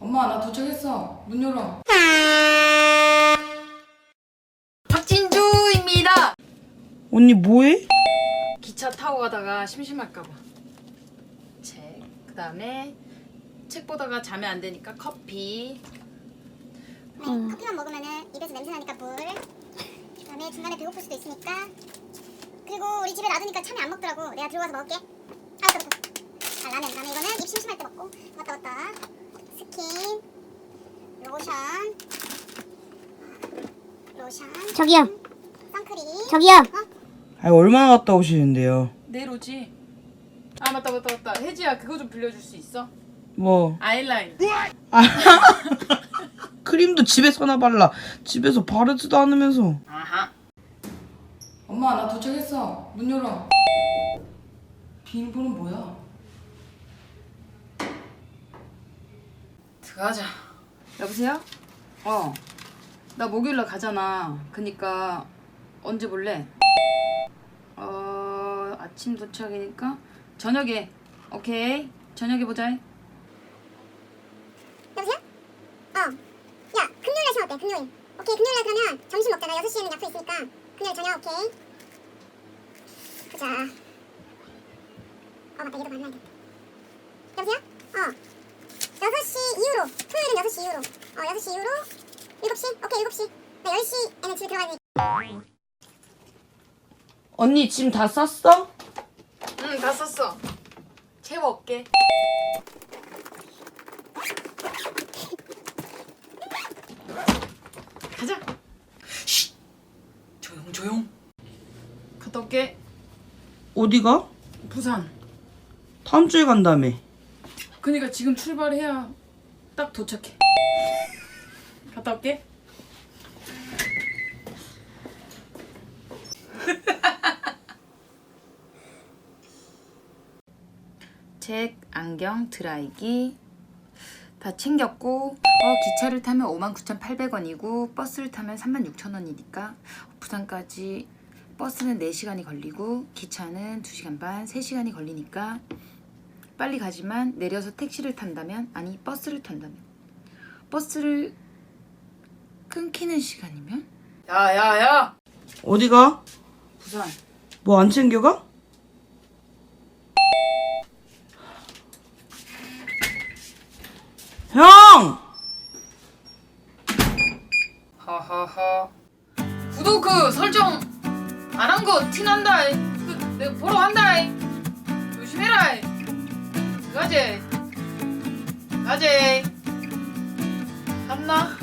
엄마 나 도착했어. 문 열어. 박진주입니다. 언니 뭐해? 기차 타고 가다가 심심할까봐. 책. 그 다음에 책 보다가 잠이 안 되니까 커피. 네, 커피만 먹으면은 입에서 냄새 나니까 물. 그다음에 중간에 배고플 수도 있으니까. 그리고 우리 집에 놔두니까 참이 안 먹더라고. 내가 들고 와서 먹을게. 아, 맞다, 맞다. 아, 라면. 라면 이거는 입 심심할 때 먹고. 맞다, 맞다. 스킨, 로션, 로션. 저기요, 선크림. 저기요. 아 얼마나 갔다 오시는데요? 내일 오지. 아 맞다 맞다 맞다. 혜지야 그거 좀 빌려줄 수 있어? 뭐 아이라인. 크림도 집에서나 발라. 집에서 바르지도 않으면서. 아하. 엄마 나 도착했어. 문 열어. 비밀번호 뭐야? 들어가자. 여보세요? 어. 나 목요일날 가잖아. 그니까 언제 볼래? 어 아침 도착이니까 저녁에. 오케이. 저녁에 보자. 여보세요? 어. 야, 금요일에 시험 어때? 금요일. 오케이, 금요일에 그러면 점심 먹잖아. 6시에는 약속 있으니까. 금요일 저녁 오케이. 보자. 어, 맞다. 얘도 만나야겠다. 여보세요? 어. 6시 이후로. 토요일은 6시 이후로. 어, 6시 이후로. 7시? 오케이, 7시. 나 10시에는 집에 들어가야 되니까. 언니 짐 다 쌌어? 응, 다 썼어. 채워 올게. 가자. 쉿. 조용 조용. 갔다 올게. 어디가? 부산. 다음 주에 간다며. 그니까 지금 출발해야 딱 도착해. 갔다 올게. 책, 안경, 드라이기 다 챙겼고 어, 기차를 타면 59,800원이고 버스를 타면 36,000원이니까 부산까지 버스는 4시간이 걸리고 기차는 2시간 반, 3시간이 걸리니까 빨리 가지만 내려서 택시를 탄다면 아니 버스를 탄다면 버스를 끊기는 시간이면? 야야야! 어디가? 부산. 뭐 안 챙겨가? 형! 하하하. 구독 그 설정 안 한 거 티난다. 그 내가 보러 간다. 조심해라. 가재 가재 갔나